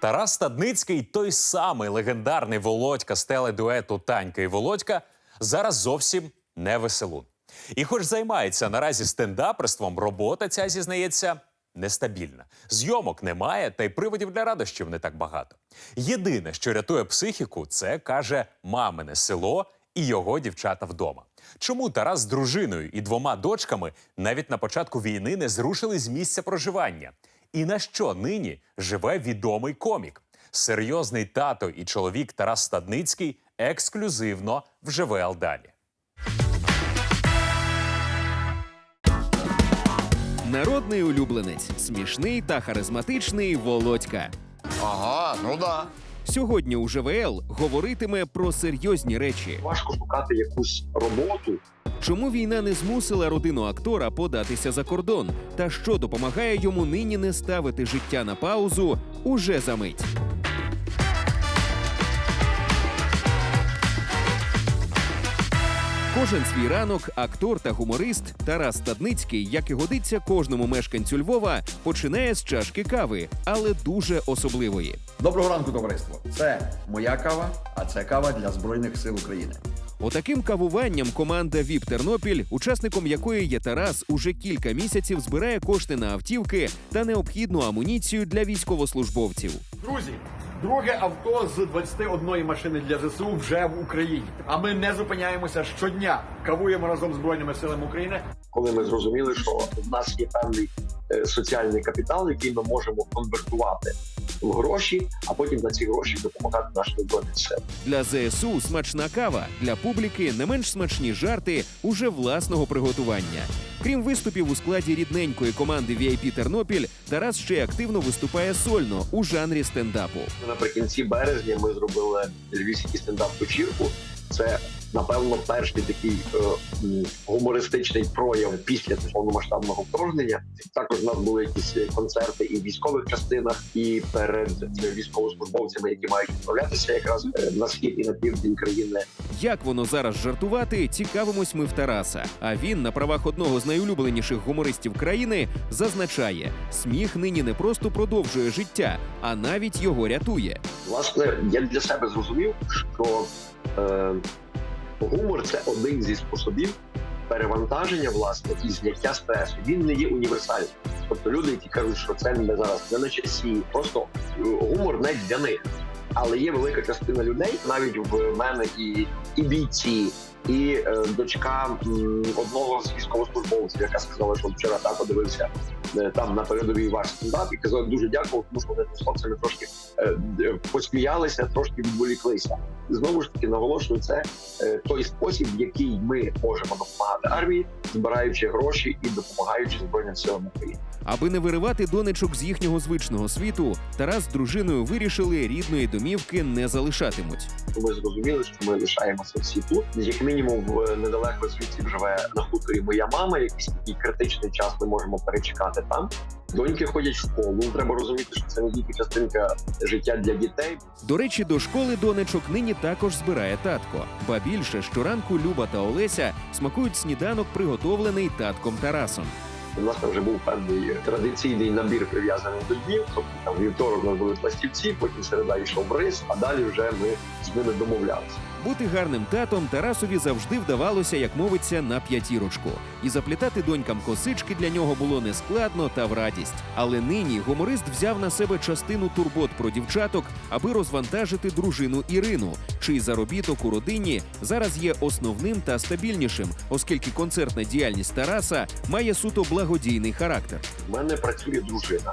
Тарас Стадницький, той самий легендарний Володька з теледуету Танька і Володька, зараз зовсім не веселун. І хоч займається наразі стендаперством, робота ця зізнається нестабільна. Зйомок немає, та й приводів для радощів не так багато. Єдине, що рятує психіку, це каже мамине село і його дівчата вдома. Чому Тарас з дружиною і двома дочками навіть на початку війни не зрушили з місця проживання? І на що нині живе відомий комік? Серйозний тато і чоловік Тарас Стадницький ексклюзивно в ЖВЛ далі. Народний улюбленець, смішний та харизматичний Володька. Ага, ну да. Сьогодні у ЖВЛ говоритиме про серйозні речі. важко шукати якусь роботу. Чому війна не змусила родину актора податися за кордон? Та що допомагає йому нині не ставити життя на паузу уже за мить? Кожен свій ранок актор та гуморист Тарас Стадницький, як і годиться кожному мешканцю Львова, починає з чашки кави, але дуже особливої. Доброго ранку, товариство. Це моя кава, а це кава для Збройних сил України. Отаким кавуванням команда ВІП Тернопіль, учасником якої є Тарас, уже кілька місяців збирає кошти на автівки та необхідну амуніцію для військовослужбовців. Друзі, друге авто з 21 машини для ЗСУ вже в Україні. А ми не зупиняємося щодня. Кавуємо разом з Збройними силами України. Коли ми зрозуміли, що в нас є певний е, соціальний капітал, який ми можемо конвертувати в гроші, а потім на ці гроші допомагати нашим збройним силам. Для ЗСУ смачна кава, для публіки не менш смачні жарти уже власного приготування. Крім виступів у складі рідненької команди VIP Тернопіль, Тарас ще активно виступає сольно у жанрі стендапу. Наприкінці березня ми зробили львівський стендап вечірку. Це напевно перший такий е, гумористичний прояв після повномасштабного вторгнення. Також у нас були якісь концерти і в військових частинах, і перед військовослужбовцями, які мають відправлятися якраз е, на схід і на південь країни. Як воно зараз жартувати, цікавимось ми в Тараса. А він на правах одного з найулюбленіших гумористів країни зазначає: сміх нині не просто продовжує життя, а навіть його рятує. Власне, я для себе зрозумів, що е, гумор це один зі способів перевантаження власне і зняття стресу. Він не є універсальним. Тобто люди, які кажуть, що це не зараз не на часі, просто е, гумор не для них. Але є велика частина людей, навіть в мене і, і бійці, і е, дочка м, одного з військовослужбовців, яка сказала, що вчора так подивився там на передовій ваш стендап, і казала дуже дякую, тому що вони з хлопцями трошки е, е, посміялися, трошки відволіклися. І знову ж таки наголошую, це е, той спосіб, в який ми можемо допомагати армії, збираючи гроші і допомагаючи збройним силам України. Аби не виривати донечок з їхнього звичного світу, Тарас з дружиною вирішили рідної домівки не залишатимуть. Ми зрозуміли, що ми лишаємося всі тут. Як мінімум, в недалеко звідси живе на хуторі моя мама. Якийсь такий критичний час ми можемо перечекати там. Доньки ходять в школу. Треба розуміти, що це не тільки частинка життя для дітей. До речі, до школи донечок нині також збирає татко. Ба більше щоранку Люба та Олеся смакують сніданок, приготовлений татком Тарасом. У нас там вже був певний традиційний набір прив'язаний до днів. Тобто там вівторок у нас були пластівці, потім середа йшов рис, а далі вже ми з ними домовлялися. Бути гарним татом Тарасові завжди вдавалося, як мовиться, на п'ятірочку. І заплітати донькам косички для нього було нескладно та в радість. Але нині гуморист взяв на себе частину турбот про дівчаток, аби розвантажити дружину Ірину, чий заробіток у родині зараз є основним та стабільнішим, оскільки концертна діяльність Тараса має суто благодійний характер. У мене працює дружина.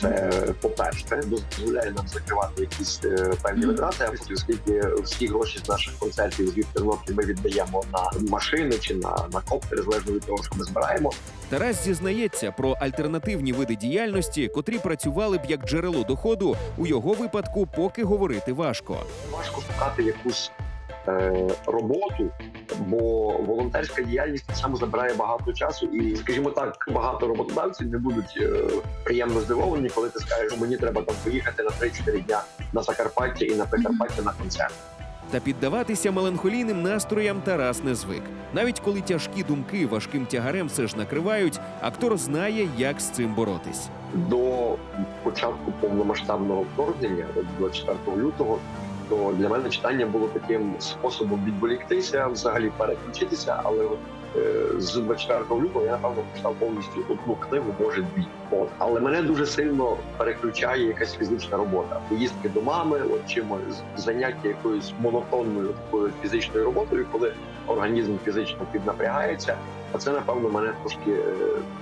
Це е, по-перше, дозволяє нам закривати якісь е, певні витрати, оскільки всі гроші з наших концертів з Тернопіль ми віддаємо на машини чи на, на коптери, залежно від того, що ми збираємо. Тарас зізнається про альтернативні види діяльності, котрі працювали б як джерело доходу. У його випадку поки говорити важко. Важко шукати якусь роботу, бо волонтерська діяльність так само забирає багато часу, і, скажімо так, багато роботодавців не будуть е, приємно здивовані, коли ти скажеш, що мені треба там поїхати на 3-4 дня на Закарпаття і на Прикарпаття на концерт. Та піддаватися меланхолійним настроям Тарас не звик. Навіть коли тяжкі думки важким тягарем все ж накривають, актор знає, як з цим боротись. до початку повномасштабного вторгнення, от 24 лютого, то для мене читання було таким способом відволіктися, взагалі переключитися. Але от, з 24 лютого я напевно прочитав повністю одну книгу, може дві. От але мене дуже сильно переключає якась фізична робота, поїздки до мами, от чимось заняття якоюсь монотонною такою фізичною роботою, коли організм фізично піднапрягається. А це напевно мене трошки е,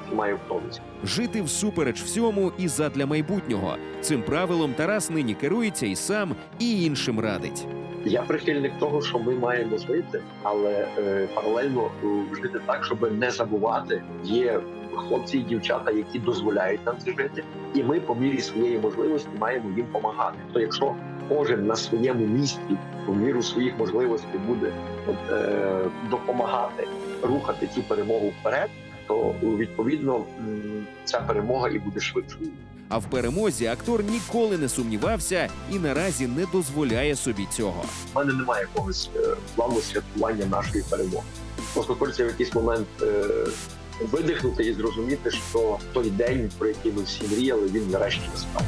тримає в тонусі. Жити всупереч всьому і задля майбутнього. Цим правилом Тарас нині керується і сам, і іншим радить. Я прихильник того, що ми маємо жити, але е, паралельно е, жити так, щоб не забувати. Є хлопці і дівчата, які дозволяють нам це жити, і ми по мірі своєї можливості маємо їм допомагати. То якщо кожен на своєму місці в міру своїх можливостей буде от, е, допомагати рухати цю перемогу вперед, то відповідно ця перемога і буде швидшою. А в перемозі актор ніколи не сумнівався і наразі не дозволяє собі цього. У мене немає якогось е, плану святкування нашої перемоги. Просто хочеться в якийсь момент е, видихнути і зрозуміти, що той день, про який ми всі мріяли, він нарешті настав.